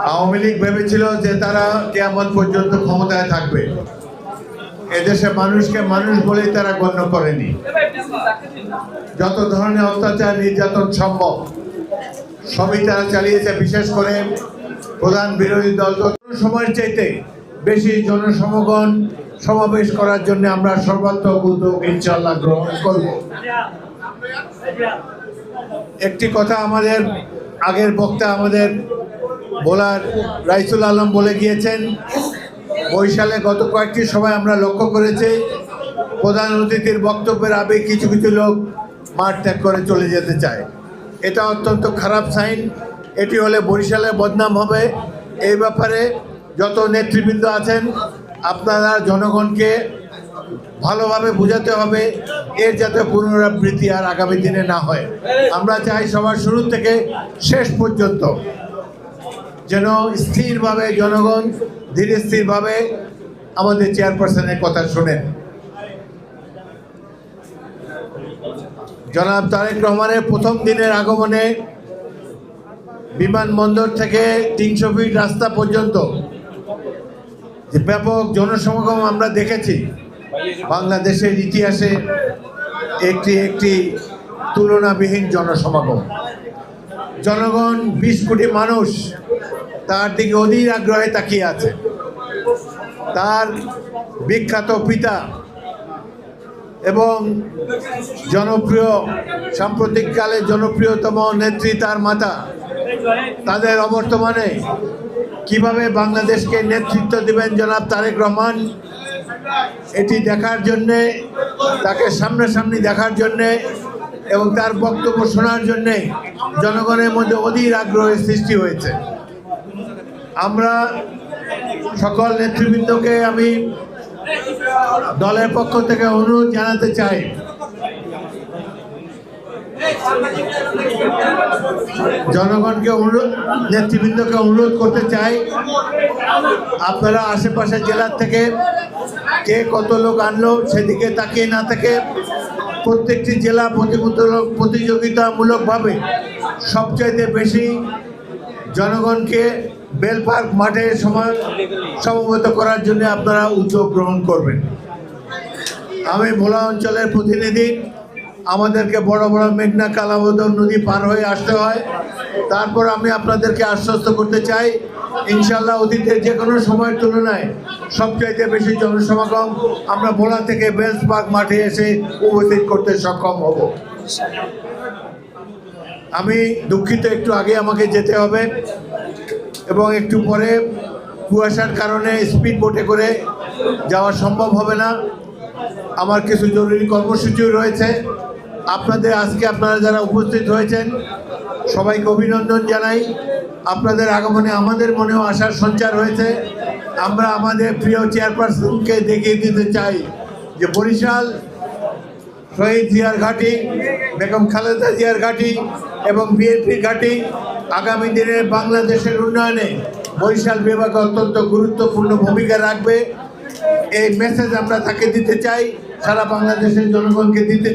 আওয়ামী লীগ ভেবেছিল যে তারা কেমন পর্যন্ত ক্ষমতায় থাকবে। এদেশে মানুষকে মানুষ বলেই তারা গণ্য করেনি। যত ধরনের অত্যাচার, নির্যাতন সম্ভব, সবই তারা চালিয়েছে, বিশেষ করে প্রধান বিরোধী দল। যত সময়ের চাইতে বেশি জনসমগণ সমাবেশ করার জন্য আমরা সর্বাত্মক উদ্যোগ ইনশাল্লাহ গ্রহণ করব। একটি কথা আমাদের আগের বক্তা আমাদের বোলার রাইসুল আলম বলে গিয়েছেন বৈশালে গত কয়েকটি সময় আমরা লক্ষ্য করেছি, প্রধান অতিথির বক্তব্যের আগে কিছু কিছু লোক মাঠ ত্যাগ করে চলে যেতে চায়। এটা অত্যন্ত খারাপ সাইন, এটি হলে বরিশালে বদনাম হবে। এই ব্যাপারে যত নেতৃবৃন্দ আছেন, আপনারা জনগণকে ভালোভাবে বোঝাতে হবে, এর যাতে পুনরাবৃত্তি আর আগামী দিনে না হয়। আমরা চাই সবার শুরু থেকে শেষ পর্যন্ত যেন স্থিরভাবে জনগণ ধীরে স্থিরভাবে আমাদের চেয়ারপারসনের কথা শোনেন। জনাব তারেক রহমানের প্রথম দিনের আগমনে বিমানবন্দর থেকে তিনশো ফিট রাস্তা পর্যন্ত যে ব্যাপক জনসমাগম আমরা দেখেছি, বাংলাদেশের ইতিহাসে একটি একটি তুলনাবিহীন জনসমাগম। জনগণ বিশ কোটি মানুষ তার দিকে অধীর আগ্রহে তাকিয়ে আছে। তার বিখ্যাত পিতা এবং জনপ্রিয়, সাম্প্রতিককালে জনপ্রিয়তম নেত্রী তার মাতা, তাদের অবর্তমানে কীভাবে বাংলাদেশকে নেতৃত্ব দিবেন জনাব তারেক রহমান, এটি দেখার জন্যে, তাকে সামনাসামনি দেখার জন্যে এবং তার বক্তব্য শোনার জন্যে জনগণের মধ্যে অধীর আগ্রহের সৃষ্টি হয়েছে। আমরা সকল নেতৃবৃন্দকে আমি দলের পক্ষ থেকে অনুরোধ জানাতে চাই। জনগণকে অনুরোধ, নেতৃবৃন্দকে অনুরোধ করতে চাই, আপনারা আশেপাশে জেলার থেকে কে কত লোক আনলো সেদিকে তাকিয়ে না থেকে প্রত্যেকটি জেলা প্রতিযোগিতামূলকভাবে সবচাইতে বেশি জনগণকে বেল পার্ক মাঠে সময় সমবেত করার জন্য আপনারা উদ্যোগ গ্রহণ করবেন। আমি ভোলা অঞ্চলের প্রতিনিধি। আমাদেরকে বড় বড় মেঘনা কালাবদর নদী পার হয়ে আসতে হয়। তারপর আমি আপনাদেরকে আশ্বস্ত করতে চাই ইনশাল্লাহ অতীতের যে কোনো সময়ের তুলনায় সবচাইতে বেশি জনসমাগম আমরা ভোলা থেকে বেলস পার্ক মাঠে এসে উপস্থিত করতে সক্ষম হব। আমি দুঃখিত, একটু আগে আমাকে যেতে হবে। এবং একটু পরে কুয়াশার কারণে স্পিড বোটে করে যাওয়া সম্ভব হবে না। আমার কিছু জরুরি কর্মসূচিও রয়েছে। আপনাদের আজকে আপনারা যারা উপস্থিত হয়েছেন, সবাইকে অভিনন্দন জানাই। আপনাদের আগমনে আমাদের মনেও আশার সঞ্চার হয়েছে। আমরা আমাদের প্রিয় চেয়ারপারসনকে দেখিয়ে দিতে চাই যে বরিশাল শহীদ জিয়ার ঘাঁটি, বেগম খালেদা জিয়ার ঘাঁটি এবং বিএনপির ঘাঁটি আগামী দিনে বাংলাদেশের উন্নয়নে বরিশাল বিভাগ অত্যন্ত গুরুত্বপূর্ণ ভূমিকা রাখবে। এই মেসেজ আমরা তাকে দিতে চাই, সারা বাংলাদেশের জনগণকে দিতে